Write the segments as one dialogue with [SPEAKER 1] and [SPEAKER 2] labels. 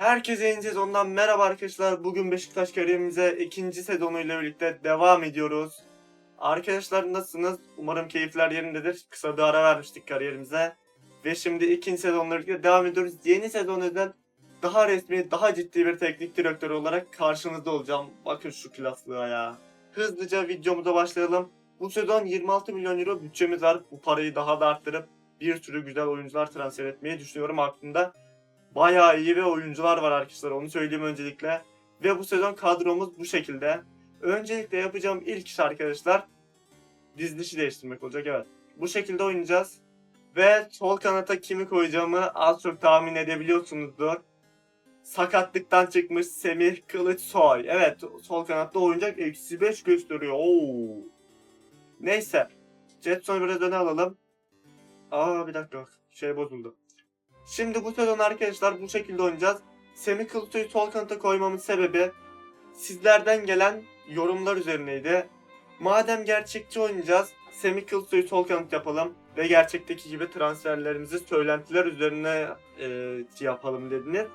[SPEAKER 1] Herkese yeni sezondan merhaba arkadaşlar. Bugün Beşiktaş kariyerimize ikinci sezonuyla birlikte devam ediyoruz. Arkadaşlar nasılsınız? Umarım keyifler yerindedir. Kısa bir ara vermiştik kariyerimize. Ve şimdi ikinci sezonla birlikte devam ediyoruz. Yeni sezon özel daha resmi, daha ciddi bir teknik direktör olarak karşınızda olacağım. Bakın şu klaslığa ya. Hızlıca videomuza başlayalım. Bu sezon 26 milyon euro bütçemiz var. Bu parayı daha da arttırıp bir sürü güzel oyuncular transfer etmeyi düşünüyorum aklımda. Bayağı iyi ve oyuncular var arkadaşlar onu söyleyeyim öncelikle. Ve bu sezon kadromuz bu şekilde. Öncelikle yapacağım ilk iş arkadaşlar dizilişi değiştirmek olacak evet. Bu şekilde oynayacağız. Ve sol kanata kimi koyacağımı az çok tahmin edebiliyorsunuzdur. Sakatlıktan çıkmış Semih Kılıçsoy. Evet sol kanatta oynayacak eksi 5 gösteriyor. Oo. Neyse. Jetson'u biraz öne alalım. Aa bir dakika şey bozuldu. Şimdi bu sezon arkadaşlar bu şekilde oynayacağız. Semih Kılıçsoy'u sol kanata koymamın sebebi sizlerden gelen yorumlar üzerineydi. Madem gerçekçi oynayacağız, Semih Kılıçsoy'u sol kanat yapalım ve gerçekteki gibi transferlerimizi söylentiler üzerine e, yapalım dediniz.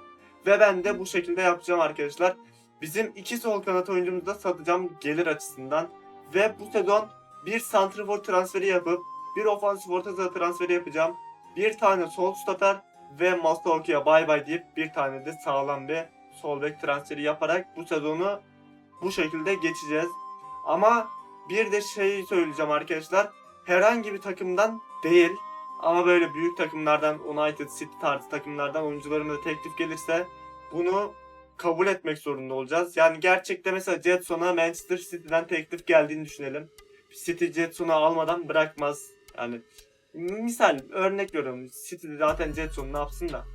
[SPEAKER 1] Ve ben de bu şekilde yapacağım arkadaşlar. Bizim iki sol kanat oyuncumuzu da satacağım gelir açısından. Ve bu sezon bir santrifor transferi yapıp bir ofansif orta saha transferi yapacağım. Bir tane sol stoper ve Masaoki'ye bay bay deyip bir tane de sağlam bir sol bek transferi yaparak bu sezonu bu şekilde geçeceğiz. Ama bir de şey söyleyeceğim arkadaşlar. Herhangi bir takımdan değil ama böyle büyük takımlardan United City tarzı takımlardan oyuncularımıza teklif gelirse bunu kabul etmek zorunda olacağız. Yani gerçekte mesela Jetson'a Manchester City'den teklif geldiğini düşünelim. City Jetson'u almadan bırakmaz. Yani misal örnek veriyorum. City zaten Jetson ne yapsın da.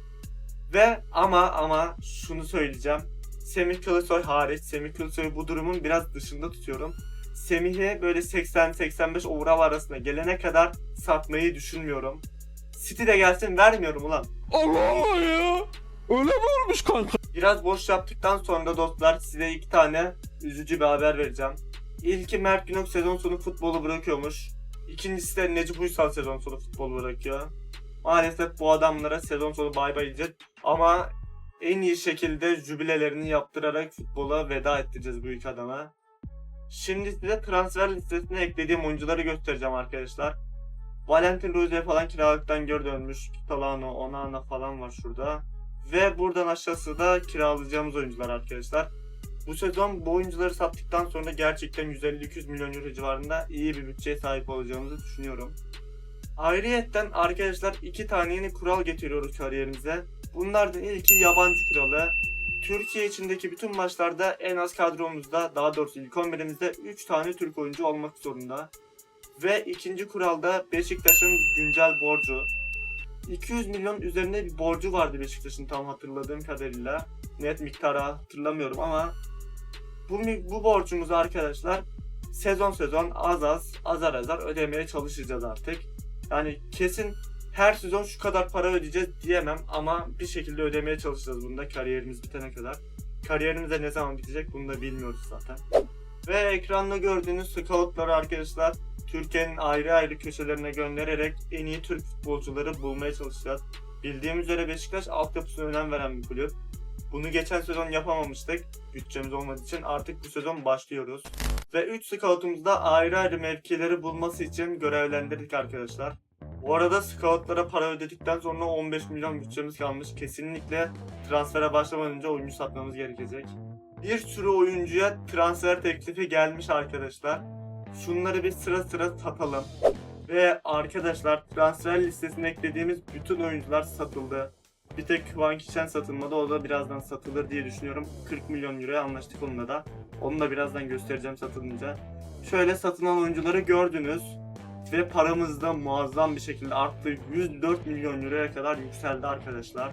[SPEAKER 1] Ve ama ama şunu söyleyeceğim. Semih Kılıçsoy hariç. Semih Kılıçsoy'u bu durumun biraz dışında tutuyorum. Semih'i böyle 80-85 overall arasında gelene kadar satmayı düşünmüyorum. City de gelsin vermiyorum ulan.
[SPEAKER 2] Allah Allah ya. Öyle mi olmuş kanka?
[SPEAKER 1] Biraz boş yaptıktan sonra dostlar size iki tane üzücü bir haber vereceğim. İlki Mert Günok sezon sonu futbolu bırakıyormuş. İkincisi de Necip Uysal sezon sonu futbolu bırakıyor. Maalesef bu adamlara sezon sonu bay bay diyeceğiz. Ama en iyi şekilde jübilelerini yaptırarak futbola veda ettireceğiz bu iki adama. Şimdi size transfer listesine eklediğim oyuncuları göstereceğim arkadaşlar. Valentin Ruiz falan kiralıktan geri dönmüş. Talano, Onana falan var şurada. Ve buradan aşağısı da kiralayacağımız oyuncular arkadaşlar. Bu sezon bu oyuncuları sattıktan sonra gerçekten 150-200 milyon euro civarında iyi bir bütçeye sahip olacağımızı düşünüyorum. Ayrıyetten arkadaşlar iki tane yeni kural getiriyoruz kariyerimize. Bunlardan ilki yabancı kuralı. Türkiye içindeki bütün maçlarda en az kadromuzda daha doğrusu ilk 11'imizde 3 tane Türk oyuncu olmak zorunda. Ve ikinci kuralda Beşiktaş'ın güncel borcu. 200 milyon üzerinde bir borcu vardı Beşiktaş'ın tam hatırladığım kadarıyla. Net miktarı hatırlamıyorum ama bu, bu borcumuzu arkadaşlar sezon sezon az az azar azar ödemeye çalışacağız artık. Yani kesin her sezon şu kadar para ödeyeceğiz diyemem ama bir şekilde ödemeye çalışacağız bunu da kariyerimiz bitene kadar. Kariyerimiz ne zaman bitecek bunu da bilmiyoruz zaten. Ve ekranda gördüğünüz scoutları arkadaşlar Türkiye'nin ayrı ayrı köşelerine göndererek en iyi Türk futbolcuları bulmaya çalışacağız. Bildiğimiz üzere Beşiktaş altyapısına önem veren bir kulüp. Bunu geçen sezon yapamamıştık. Bütçemiz olmadığı için artık bu sezon başlıyoruz. Ve 3 scoutumuz ayrı ayrı mevkileri bulması için görevlendirdik arkadaşlar. Bu arada scoutlara para ödedikten sonra 15 milyon bütçemiz kalmış. Kesinlikle transfere başlamadan önce oyuncu satmamız gerekecek. Bir sürü oyuncuya transfer teklifi gelmiş arkadaşlar. Şunları bir sıra sıra satalım. Ve arkadaşlar transfer listesine eklediğimiz bütün oyuncular satıldı. Bir tek Van Kişen satılmadı. O da birazdan satılır diye düşünüyorum. 40 milyon euroya anlaştık onunla da. Onu da birazdan göstereceğim satılınca. Şöyle satılan oyuncuları gördünüz. Ve paramız da muazzam bir şekilde arttı. 104 milyon euroya kadar yükseldi arkadaşlar.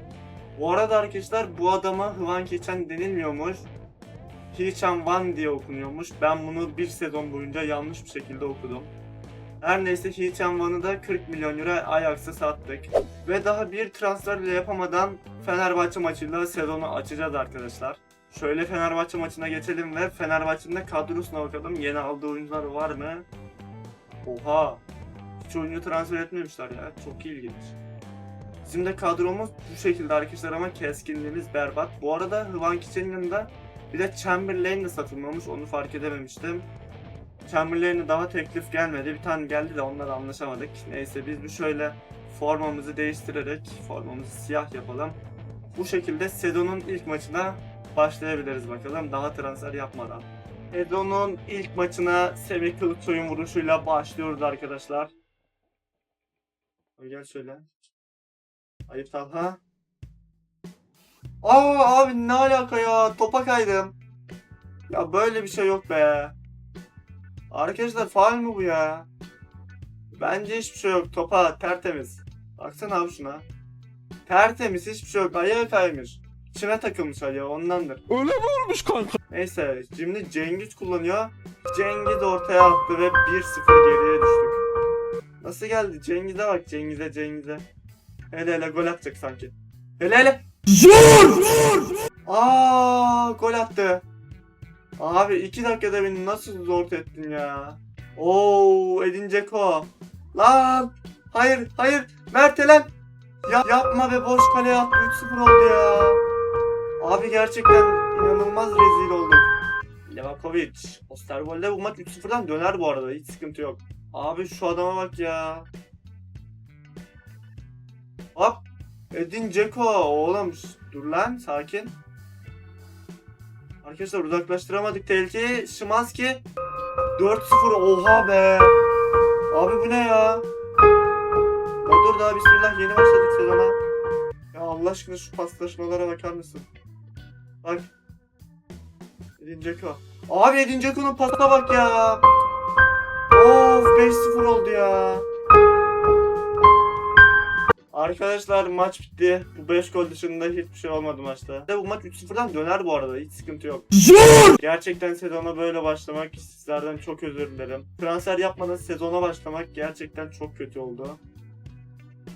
[SPEAKER 1] Bu arada arkadaşlar bu adama Hvan Keçen denilmiyormuş. Hichan Wan diye okunuyormuş. Ben bunu bir sezon boyunca yanlış bir şekilde okudum. Her neyse Hichan Wan'ı da 40 milyon euro Ajax'a sattık. Ve daha bir transfer bile yapamadan Fenerbahçe maçıyla sezonu açacağız arkadaşlar. Şöyle Fenerbahçe maçına geçelim ve Fenerbahçe'nin de kadrosuna bakalım. Yeni aldığı oyuncular var mı? Oha! Hiç oyuncu transfer etmemişler ya. Çok ilginç. Bizim de kadromuz bu şekilde arkadaşlar ama keskinliğimiz berbat. Bu arada Hıvan Kiçen'in yanında bir de Chamberlain de satılmamış onu fark edememiştim. Chamberlain'e daha teklif gelmedi. Bir tane geldi de onlarla anlaşamadık. Neyse biz bir şöyle formamızı değiştirerek formamızı siyah yapalım. Bu şekilde sezonun ilk maçına başlayabiliriz bakalım daha transfer yapmadan. Sezonun ilk maçına Semih Kılıçsoy'un vuruşuyla başlıyoruz arkadaşlar. Gel şöyle. Ayıp Talha. Aa abi ne alaka ya? Topa kaydım. Ya böyle bir şey yok be. Arkadaşlar faal mi bu ya? Bence hiçbir şey yok. Topa tertemiz. Baksana abi şuna. Tertemiz hiçbir şey yok. Ayağa kaymış. İçine takılmış ayağı ondandır.
[SPEAKER 2] Öyle mi olmuş kanka?
[SPEAKER 1] Neyse şimdi Cengiz kullanıyor. Cengiz ortaya attı ve 1-0 geriye düştük. Nasıl geldi? Cengiz'e bak Cengiz'e Cengiz'e. Hele hele gol atacak sanki. Hele hele. Zor! Aa gol attı. Abi 2 dakikada beni nasıl zor ettin ya. Oo Edin Dzeko. Lan. Hayır hayır. Mertelen. Ya, yapma be boş kaleye attı 3-0 oldu ya. Abi gerçekten inanılmaz rezil olduk. Levakovic. Osterwolde bu maç 3-0'dan döner bu arada. Hiç sıkıntı yok. Abi şu adama bak ya. Hop. Edin Dzeko. Oğlum dur lan sakin. Arkadaşlar uzaklaştıramadık tehlikeyi. Şimanski 4-0 oha be. Abi bu ne ya? Dur daha bismillah yeni başladık sezona. Ya Allah aşkına şu paslaşmalara bakar mısın? Bak. Edin Dzeko. Abi Edin Dzeko'nun pasına bak ya. Of 5-0 oldu ya. Arkadaşlar maç bitti. Bu 5 gol dışında hiçbir şey olmadı maçta. Bu maç 3-0'dan döner bu arada. Hiç sıkıntı yok. Gerçekten sezona böyle başlamak sizlerden çok özür dilerim. Transfer yapmadan sezona başlamak gerçekten çok kötü oldu.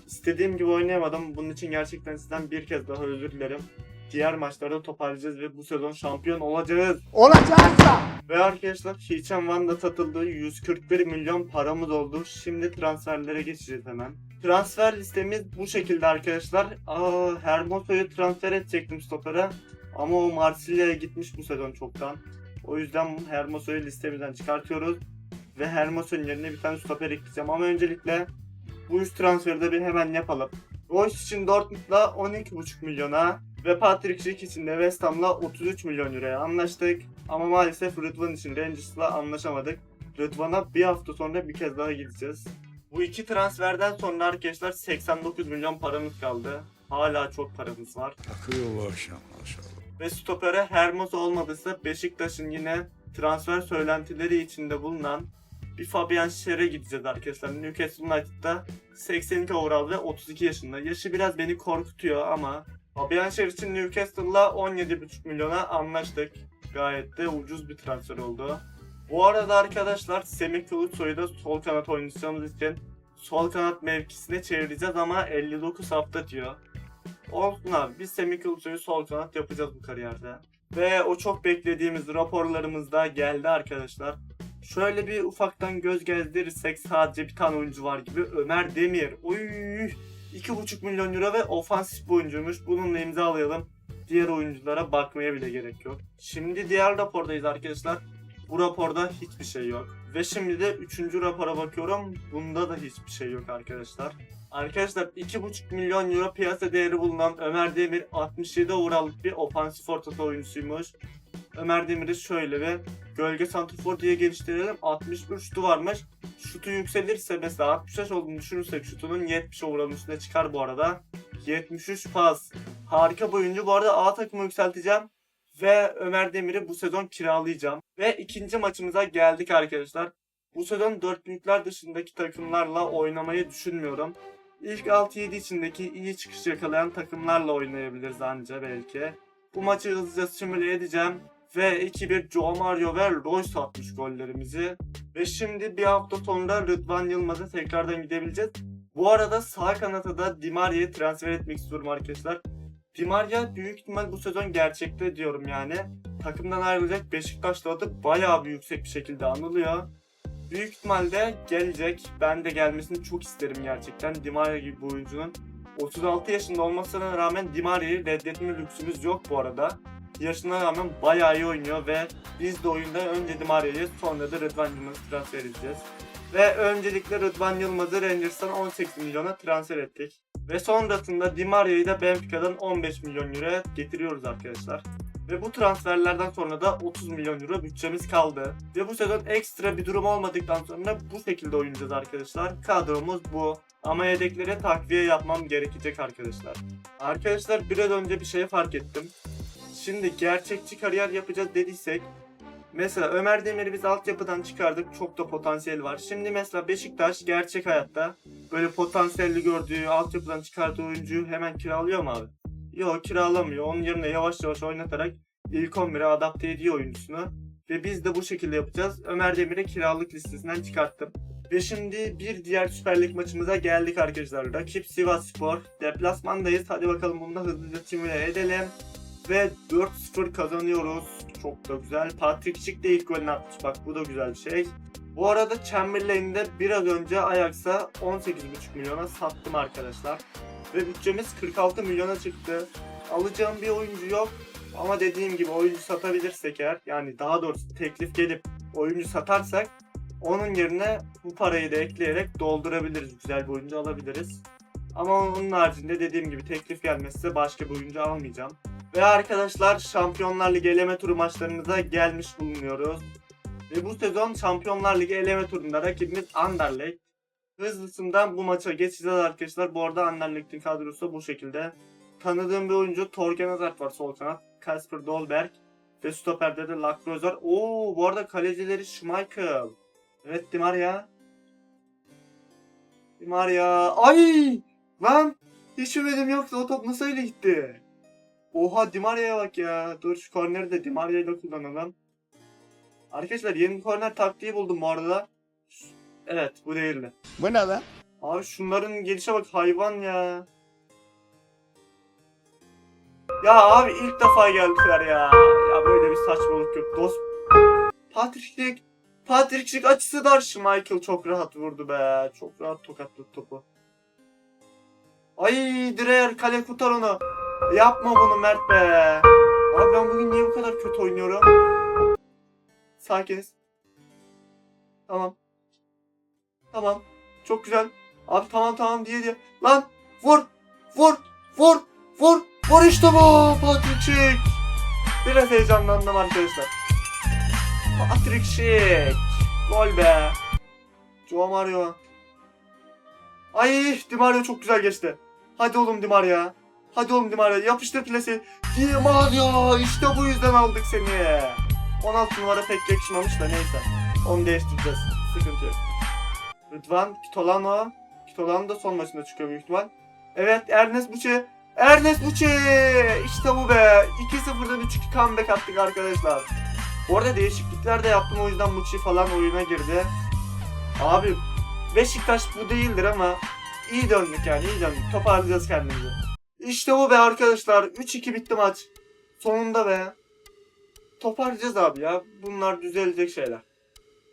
[SPEAKER 1] İstediğim gibi oynayamadım. Bunun için gerçekten sizden bir kez daha özür dilerim. Diğer maçlarda toparlayacağız ve bu sezon şampiyon olacağız.
[SPEAKER 3] Olacaksa.
[SPEAKER 1] Ve arkadaşlar Hicham Van'da satıldı. 141 milyon paramız oldu. Şimdi transferlere geçeceğiz hemen. Transfer listemiz bu şekilde arkadaşlar. Hermoso'yu transfer edecektim stopere. Ama o Marsilya'ya gitmiş bu sezon çoktan. O yüzden Hermoso'yu listemizden çıkartıyoruz. Ve Hermoso'nun yerine bir tane stoper ekleyeceğim. Ama öncelikle bu üç transferi de bir hemen yapalım. Royce için Dortmund'la 12,5 milyona ve Patrick Schick için de West Ham'la 33 milyon euroya anlaştık. Ama maalesef Rıdvan için Rangers'la anlaşamadık. Rıdvan'a bir hafta sonra bir kez daha gideceğiz. Bu iki transferden sonra arkadaşlar 89 milyon paramız kaldı. Hala çok paramız var.
[SPEAKER 2] Akıyor bu akşam maşallah.
[SPEAKER 1] Ve stopere Hermoso olmadıysa Beşiktaş'ın yine transfer söylentileri içinde bulunan bir Fabian Scher'e gideceğiz arkadaşlar. Newcastle United'da 82 overall ve 32 yaşında. Yaşı biraz beni korkutuyor ama Fabian Scher için Newcastle'la 17,5 milyona anlaştık. Gayet de ucuz bir transfer oldu. Bu arada arkadaşlar Semih Kılıçsoy'u da sol kanat oynayacağımız için sol kanat mevkisine çevireceğiz ama 59 hafta diyor. Olsun abi biz Semih Kılıçsoy'u sol kanat yapacağız bu kariyerde. Ve o çok beklediğimiz raporlarımız da geldi arkadaşlar. Şöyle bir ufaktan göz gezdirirsek sadece bir tane oyuncu var gibi Ömer Demir. Uy 2,5 milyon euro ve ofansif bir oyuncuymuş. Bununla imzalayalım. Diğer oyunculara bakmaya bile gerek yok. Şimdi diğer rapordayız arkadaşlar. Bu raporda hiçbir şey yok. Ve şimdi de 3. rapora bakıyorum. Bunda da hiçbir şey yok arkadaşlar. Arkadaşlar 2,5 milyon euro piyasa değeri bulunan Ömer Demir 67 overall'lık bir ofansif orta saha oyuncusuymuş. Ömer Demir'i şöyle ve gölge santrfor diye geliştirelim. 61 şutu varmış. Şutu yükselirse mesela 65 olduğunu düşünürsek şutunun 70 overall'ın üstüne çıkar bu arada. 73 pas. Harika bir oyuncu. Bu arada A takımı yükselteceğim. Ve Ömer Demir'i bu sezon kiralayacağım. Ve ikinci maçımıza geldik arkadaşlar. Bu sezon dört büyükler dışındaki takımlarla oynamayı düşünmüyorum. İlk 6-7 içindeki iyi çıkış yakalayan takımlarla oynayabiliriz anca belki. Bu maçı hızlıca simüle edeceğim. Ve 2-1 Joe Mario ve Royce atmış gollerimizi. Ve şimdi bir hafta sonra Rıdvan Yılmaz'a tekrardan gidebileceğiz. Bu arada sağ kanata da Di Maria'yı transfer etmek istiyorum arkadaşlar. Di Maria büyük ihtimal bu sezon gerçekte diyorum yani. Takımdan ayrılacak Beşiktaş'ta adı bayağı bir yüksek bir şekilde anılıyor. Büyük ihtimalle gelecek. Ben de gelmesini çok isterim gerçekten. Di Maria gibi bir oyuncunun 36 yaşında olmasına rağmen Di Maria'yı reddetme lüksümüz yok bu arada. Yaşına rağmen bayağı iyi oynuyor ve biz de oyunda önce Di Maria'yı sonra da Rıdvan Yılmaz'ı transfer edeceğiz. Ve öncelikle Rıdvan Yılmaz'ı Rangers'tan 18 milyona transfer ettik. Ve sonrasında Di Maria'yı da Benfica'dan 15 milyon euroya getiriyoruz arkadaşlar. Ve bu transferlerden sonra da 30 milyon euro bütçemiz kaldı. Ve bu sezon ekstra bir durum olmadıktan sonra bu şekilde oynayacağız arkadaşlar. Kadromuz bu. Ama yedeklere takviye yapmam gerekecek arkadaşlar. Arkadaşlar biraz önce bir şey fark ettim. Şimdi gerçekçi kariyer yapacağız dediysek Mesela Ömer Demir'i biz altyapıdan çıkardık. Çok da potansiyel var. Şimdi mesela Beşiktaş gerçek hayatta böyle potansiyelli gördüğü, altyapıdan çıkardığı oyuncuyu hemen kiralıyor mu abi? Yok kiralamıyor. Onun yerine yavaş yavaş oynatarak ilk 11'e adapte ediyor oyuncusunu. Ve biz de bu şekilde yapacağız. Ömer Demir'i kiralık listesinden çıkarttım. Ve şimdi bir diğer Süper Lig maçımıza geldik arkadaşlar. Rakip Sivas Spor. Deplasmandayız. Hadi bakalım bunu da hızlıca simüle edelim. Ve 4-0 kazanıyoruz. Çok da güzel. Patrick Schick de ilk golünü atmış. Bak bu da güzel bir şey. Bu arada Chamberlain'i de biraz önce Ajax'a 18,5 milyona sattım arkadaşlar. Ve bütçemiz 46 milyona çıktı. Alacağım bir oyuncu yok. Ama dediğim gibi oyuncu satabilirsek eğer yani daha doğrusu teklif gelip oyuncu satarsak onun yerine bu parayı da ekleyerek doldurabiliriz. Güzel bir oyuncu alabiliriz. Ama onun haricinde dediğim gibi teklif gelmezse başka bir oyuncu almayacağım. Ve arkadaşlar Şampiyonlar Ligi eleme turu maçlarımıza gelmiş bulunuyoruz. Ve bu sezon Şampiyonlar Ligi eleme turunda rakibimiz Anderlecht. Hızlısından bu maça geçeceğiz arkadaşlar. Bu arada Anderlecht'in kadrosu bu şekilde. Tanıdığım bir oyuncu Torgen Hazard var sol kanat. Kasper Dolberg. Ve stoperde de Lacroix var. Oo bu arada kalecileri Schmeichel. Evet Di Maria. Di Maria. Ay! Lan! Hiç ümidim yoktu. O top nasıl öyle gitti? Oha Di Maria'ya bak ya. Dur şu korneri de Di Maria ile kullanalım. Arkadaşlar yeni korner taktiği buldum bu arada. Evet bu değildi.
[SPEAKER 2] Bu ne lan?
[SPEAKER 1] Abi şunların gelişe bak hayvan ya. Ya abi ilk defa geldiler ya. Ya böyle bir saçmalık yok. Dost Patrick Schick. Patrick Schick açısı dar. Michael çok rahat vurdu be. Çok rahat tokatladı topu. Ay Dreyer kale kurtar onu. Yapma bunu Mert be. Abi ben bugün niye bu kadar kötü oynuyorum? Sakiniz. Tamam. Tamam. Çok güzel. Abi tamam tamam diye diye. Lan vur vur vur vur vur işte bu Patrick. Biraz heyecanlandım arkadaşlar. Patrick Schick. Gol be. Joe Mario. Ay Di Mario çok güzel geçti. Hadi oğlum Di Maria. Hadi oğlum Di Maria yapıştır plase. Di Maria işte bu yüzden aldık seni. 16 numara pek yakışmamış da neyse. Onu değiştireceğiz. Sıkıntı yok. Rıdvan Kitolano. Kitolano da son maçında çıkıyor büyük ihtimal. Evet Ernest Buçe. Ernest Buçe. İşte bu be. 2-0'dan 3-2 comeback attık arkadaşlar. Bu arada değişiklikler de yaptım o yüzden Buçi falan oyuna girdi. Abi Beşiktaş bu değildir ama iyi döndük yani iyi döndük. Toparlayacağız kendimizi. İşte bu be arkadaşlar. 3-2 bitti maç. Sonunda be. Toparlayacağız abi ya. Bunlar düzelecek şeyler.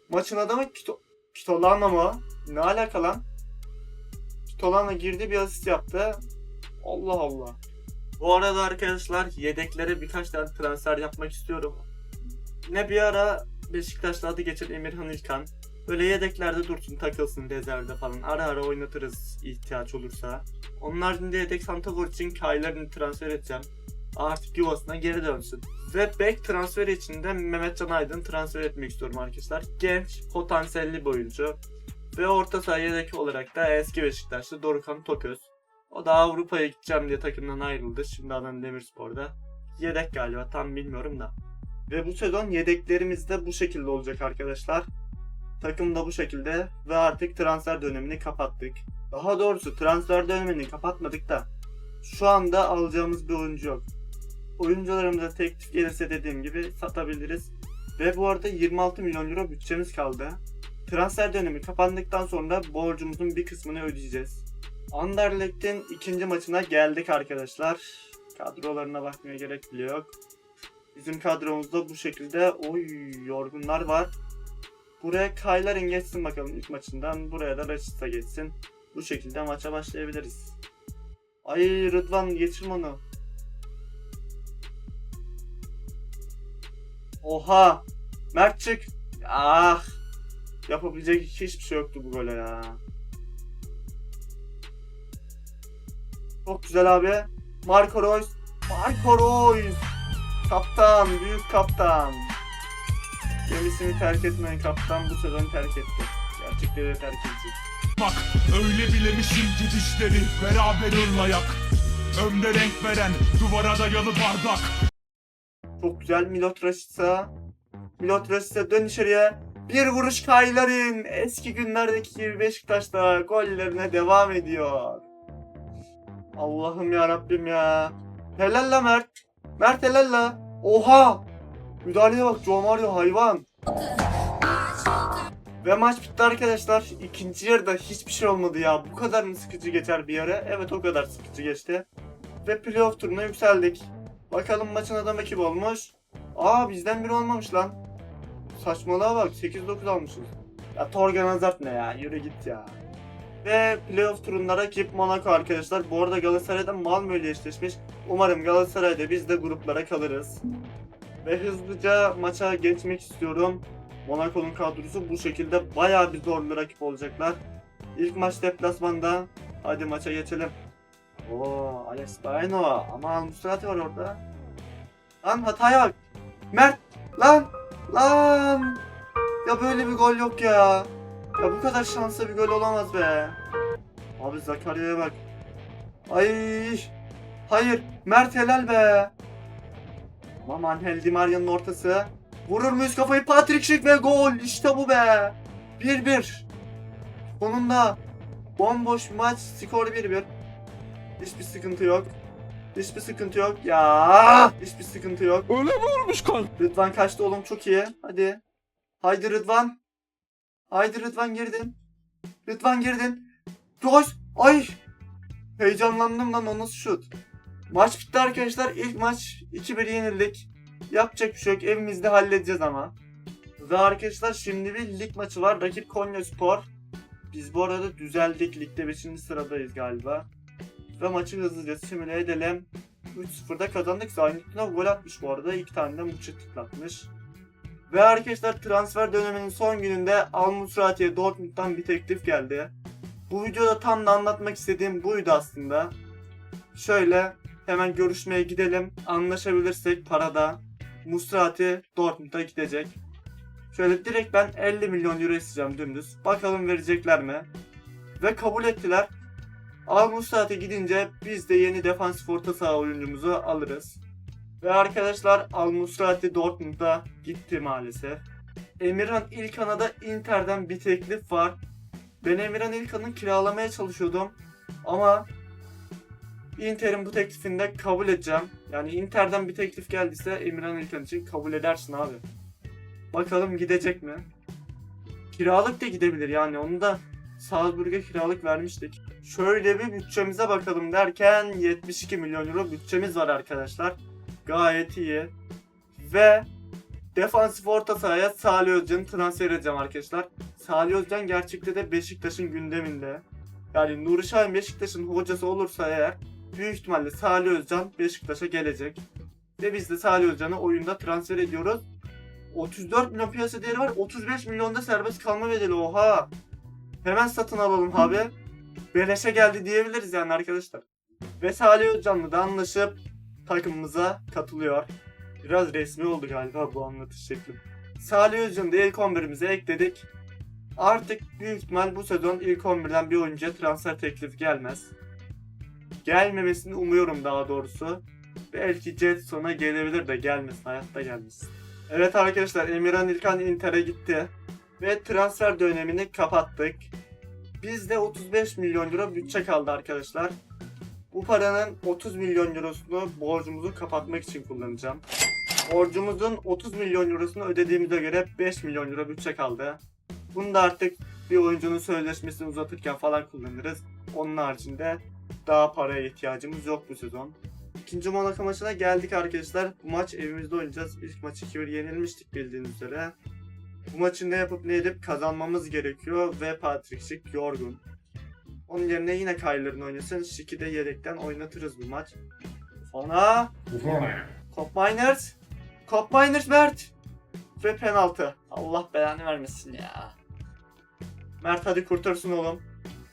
[SPEAKER 1] Maçın adamı Kito Kitolano mu? Ne alaka lan? Kitolano girdi bir asist yaptı. Allah Allah. Bu arada arkadaşlar yedeklere birkaç tane transfer yapmak istiyorum. Ne bir ara Beşiktaş'ta adı geçen Emirhan İlkan. Böyle yedeklerde dursun takılsın rezervde falan. Ara ara oynatırız ihtiyaç olursa. Onun haricinde yedek santrafor için Kaylar'ını transfer edeceğim. Artık yuvasına geri dönsün. Ve back transferi için de Mehmetcan Aydın transfer etmek istiyorum arkadaşlar. Genç, potansiyelli bir oyuncu. Ve orta saha yedek olarak da eski Beşiktaşlı Dorukhan Toköz. O da Avrupa'ya gideceğim diye takımdan ayrıldı. Şimdi Adana Demirspor'da. Yedek galiba tam bilmiyorum da. Ve bu sezon yedeklerimiz de bu şekilde olacak arkadaşlar. Takım da bu şekilde ve artık transfer dönemini kapattık. Daha doğrusu transfer dönemini kapatmadık da şu anda alacağımız bir oyuncu yok. Oyuncularımıza teklif gelirse dediğim gibi satabiliriz. Ve bu arada 26 milyon euro bütçemiz kaldı. Transfer dönemi kapandıktan sonra borcumuzun bir kısmını ödeyeceğiz. Anderlecht'in ikinci maçına geldik arkadaşlar. Kadrolarına bakmaya gerek bile yok. Bizim kadromuzda bu şekilde oy yorgunlar var. Buraya Kaylar'ın geçsin bakalım ilk maçından. Buraya da Rashica geçsin. Bu şekilde maça başlayabiliriz. Ay Rıdvan geçirme onu. Oha. Mert çık. Ah. Yapabilecek hiçbir şey yoktu bu gole ya. Çok güzel abi. Marco Reus. Marco Reus. Kaptan, büyük kaptan. Gemisini terk etmeyen kaptan bu sezon terk etti. Gerçekleri terk edecek.
[SPEAKER 2] Bak öyle bilemişim gidişleri beraber ırlayak. Ömre renk veren duvara dayalı bardak.
[SPEAKER 1] Çok güzel Milot Rashica. Milot Rashica dön içeriye. Bir vuruş Kaylar'ın eski günlerdeki gibi Beşiktaş'ta gollerine devam ediyor. Allah'ım ya Rabbim ya. Helal la Mert. Mert helal la. Oha. Müdahaleye bak Joe Mario hayvan. Ve maç bitti arkadaşlar. İkinci yarıda hiçbir şey olmadı ya. Bu kadar mı sıkıcı geçer bir yere? Evet o kadar sıkıcı geçti. Ve playoff turuna yükseldik. Bakalım maçın adam ekibi olmuş. Aa bizden biri olmamış lan. Saçmalığa bak 8-9 almışız. Ya Torgan Hazard ne ya yürü git ya. Ve playoff turunda rakip Monaco arkadaşlar. Bu arada Galatasaray'da Malmö ile eşleşmiş. Umarım Galatasaray'da biz de gruplara kalırız. Ve hızlıca maça geçmek istiyorum. Monaco'nun kadrosu bu şekilde bayağı bir zorlu rakip olacaklar. İlk maç deplasmanda. Hadi maça geçelim. Oo, Alex Baino. Ama Musrati var orada. Lan hataya bak. Mert. Lan. Lan. Ya böyle bir gol yok ya. Ya bu kadar şanslı bir gol olamaz be. Abi Zakarya'ya bak. Ay. Hayır. Mert helal be. Aman Angel Di Maria'nın ortası. Vurur muyuz kafayı Patrick Schick ve gol. İşte bu be. 1-1. Sonunda bomboş maç. Skor 1-1. Hiçbir sıkıntı yok. Hiçbir sıkıntı yok. Ya hiçbir sıkıntı yok.
[SPEAKER 2] Öyle mi olmuş kanka?
[SPEAKER 1] Rıdvan kaçtı oğlum çok iyi. Hadi. Haydi Rıdvan. Haydi Rıdvan girdin. Rıdvan girdin. Gol. Ay. Heyecanlandım lan o nasıl şut. Maç bitti arkadaşlar. İlk maç 2-1 yenildik. Yapacak bir şey yok. Evimizde halledeceğiz ama. Ve arkadaşlar şimdi bir lig maçı var. Rakip Konya Spor. Biz bu arada düzeldik. Ligde 5. sıradayız galiba. Ve maçı hızlıca simüle edelim. 3-0'da kazandık. Zaynettinov gol atmış bu arada. İki tane de Muçi tıklatmış. Ve arkadaşlar transfer döneminin son gününde Al Musrati'ye Dortmund'dan bir teklif geldi. Bu videoda tam da anlatmak istediğim buydu aslında. Şöyle hemen görüşmeye gidelim. Anlaşabilirsek parada Musrati Dortmund'a gidecek. Şöyle direkt ben 50 milyon euro isteyeceğim dümdüz. Bakalım verecekler mi? Ve kabul ettiler. Al Musrati gidince biz de yeni defansif orta saha oyuncumuzu alırız. Ve arkadaşlar Al Musrati Dortmund'a gitti maalesef. Emirhan İlkan'a da Inter'den bir teklif var. Ben Emirhan İlkan'ı kiralamaya çalışıyordum. Ama Inter'in bu teklifini de kabul edeceğim. Yani Inter'den bir teklif geldiyse Emirhan İlkan için kabul edersin abi. Bakalım gidecek mi? Kiralık da gidebilir yani onu da Salzburg'a kiralık vermiştik. Şöyle bir bütçemize bakalım derken 72 milyon euro bütçemiz var arkadaşlar. Gayet iyi. Ve defansif orta sahaya Salih Özcan'ı transfer edeceğim arkadaşlar. Salih Özcan gerçekte de Beşiktaş'ın gündeminde. Yani Nuri Şahin Beşiktaş'ın hocası olursa eğer büyük ihtimalle Salih Özcan Beşiktaş'a gelecek. Ve biz de Salih Özcan'ı oyunda transfer ediyoruz. 34 milyon piyasa değeri var. 35 milyonda serbest kalma bedeli. Oha. Hemen satın alalım abi. Beleşe geldi diyebiliriz yani arkadaşlar. Ve Salih Özcan'la da anlaşıp takımımıza katılıyor. Biraz resmi oldu galiba bu anlatış şeklim. Salih Özcan'ı da ilk 11'imize ekledik. Artık büyük ihtimal bu sezon ilk 11'den bir oyuncuya transfer teklifi gelmez. Gelmemesini umuyorum daha doğrusu. Belki Jetson'a gelebilir de gelmesin, hayatta gelmesin. Evet arkadaşlar Emirhan İlkan Inter'e gitti. Ve transfer dönemini kapattık. Bizde 35 milyon euro bütçe kaldı arkadaşlar. Bu paranın 30 milyon eurosunu borcumuzu kapatmak için kullanacağım. Borcumuzun 30 milyon eurosunu ödediğimize göre 5 milyon euro bütçe kaldı. Bunu da artık bir oyuncunun sözleşmesini uzatırken falan kullanırız. Onun haricinde daha paraya ihtiyacımız yok bu sezon. İkinci Monaco maçına geldik arkadaşlar. Bu maç evimizde oynayacağız. İlk maç 2-1 yenilmiştik bildiğiniz üzere. Bu maçı ne yapıp ne edip kazanmamız gerekiyor ve Patrick Schick yorgun. Onun yerine yine Kyler'ın oynasın. Şiki de yedekten oynatırız bu maç. Fana. Cop Miners. Cop Miners Mert. Ve penaltı. Allah belanı vermesin ya. Mert hadi kurtarsın oğlum.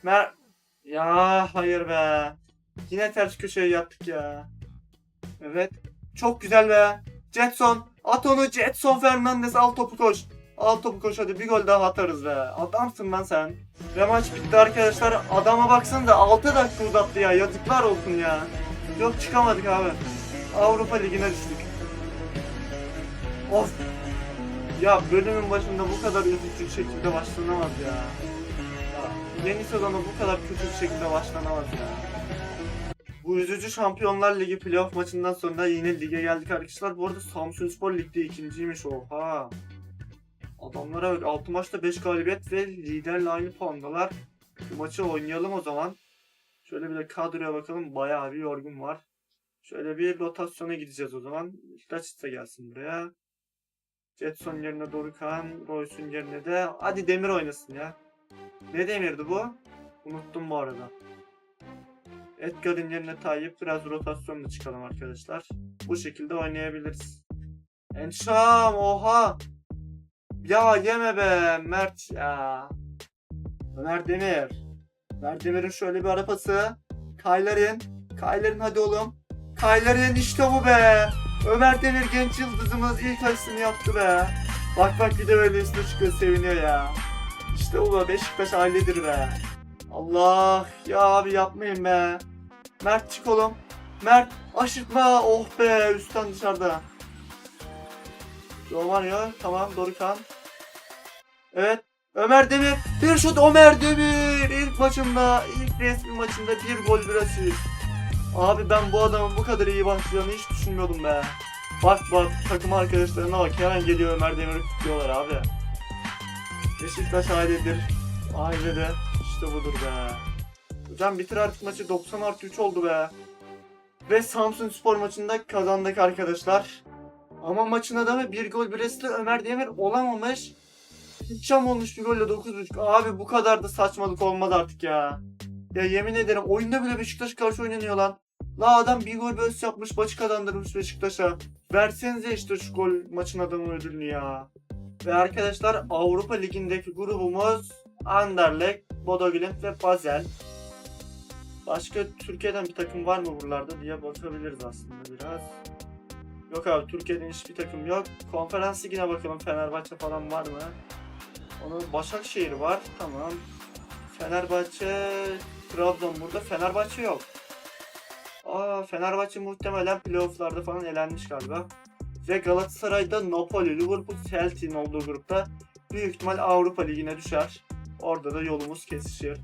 [SPEAKER 1] Mert. Ya hayır be. Yine ters köşeye yattık ya. Evet. Çok güzel be. Jetson. At onu Jetson Fernandez al topu koş. Al topu koş hadi bir gol daha atarız be. Adamsın lan sen. Ve maç bitti arkadaşlar. Adama baksanıza 6 dakika uzattı ya. Yazıklar olsun ya. Yok çıkamadık abi. Avrupa Ligi'ne düştük. Of. Ya bölümün başında bu kadar üzücü şekilde başlanamaz ya. Yeni sezona bu kadar kötü bir şekilde başlanamaz ya. Bu üzücü Şampiyonlar Ligi playoff maçından sonra yine lige geldik arkadaşlar. Bu arada Samsunspor ligde ikinciymiş oha. Adamlara bak 6 maçta 5 galibiyet ve liderle aynı puandalar. Bu maçı oynayalım o zaman. Şöyle bir de kadroya bakalım. Bayağı bir yorgun var. Şöyle bir rotasyona gideceğiz o zaman. İse gelsin buraya. Jetson yerine Dorukan, Royce'un yerine de hadi Demir oynasın ya. Ne Demir'di bu? Unuttum bu arada. Edgar'ın yerine Tayyip biraz rotasyonla çıkalım arkadaşlar. Bu şekilde oynayabiliriz. Enşam oha. Ya yeme be Mert ya. Ömer Demir. Ömer Demir'in şöyle bir arapası. Kayların. Kayların hadi oğlum. Kayların işte bu be. Ömer Demir genç yıldızımız ilk asistini yaptı be. Bak bak bir de böyle üstüne çıkıyor seviniyor ya. İşte bu be Beşiktaş ailedir be. Allah ya abi yapmayın be. Mert çık oğlum. Mert aşırtma oh be üstten dışarıda. Romario tamam Dorukan. Evet Ömer Demir bir şut Ömer Demir ilk maçında ilk resmi maçında bir gol bir asist. Abi ben bu adamın bu kadar iyi başlayacağını hiç düşünmüyordum be. Bak bak takım arkadaşlarına bak hemen geliyor Ömer Demir'i tutuyorlar abi. Beşiktaş ailedir. Ailede işte budur be. Hocam bitir artık maçı 90 artı 3 oldu be. Ve Samsun Spor maçında kazandık arkadaşlar. Ama maçın adamı bir gol bir Ömer Demir olamamış. Hiçam olmuş bir golle 9.5. Abi bu kadar da saçmalık olmaz artık ya. Ya yemin ederim oyunda bile Beşiktaş karşı oynanıyor lan. La adam bir gol böls yapmış maçı kazandırmış Beşiktaş'a. Versenize işte şu gol maçın adamı ödülünü ya. Ve arkadaşlar Avrupa Ligi'ndeki grubumuz Anderlecht, Bodo Glimt ve Basel. Başka Türkiye'den bir takım var mı buralarda diye bakabiliriz aslında biraz. Yok abi Türkiye'den hiçbir takım yok. Konferans ligine bakalım Fenerbahçe falan var mı? Onun Başakşehir var. Tamam. Fenerbahçe, Trabzon burada. Fenerbahçe yok. Aa Fenerbahçe muhtemelen playofflarda falan elenmiş galiba. Ve Galatasaray'da Napoli, Liverpool, Celtic'in olduğu grupta büyük ihtimal Avrupa Ligi'ne düşer. Orada da yolumuz kesişir.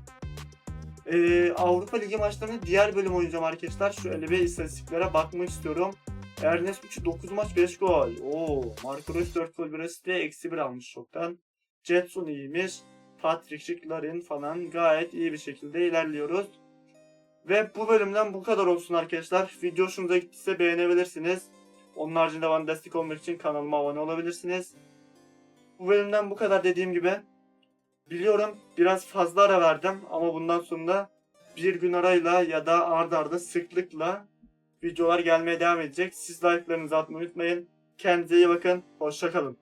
[SPEAKER 1] Ee, Avrupa Ligi maçlarını diğer bölüm oynayacağım arkadaşlar. Şöyle bir istatistiklere bakmak istiyorum. Ernest 3'ü 9 maç 5 gol. Oo, Marco Reus 4 gol 1 asist ve eksi 1 almış çoktan. Jetson iyiymiş. Patrick Larin falan gayet iyi bir şekilde ilerliyoruz. Ve bu bölümden bu kadar olsun arkadaşlar. Video hoşunuza gittiyse beğenebilirsiniz. Onun haricinde bana destek olmak için kanalıma abone olabilirsiniz. Bu bölümden bu kadar dediğim gibi. Biliyorum biraz fazla ara verdim ama bundan sonra bir gün arayla ya da ard arda sıklıkla videolar gelmeye devam edecek. Siz like'larınızı atmayı unutmayın. Kendinize iyi bakın. Hoşçakalın.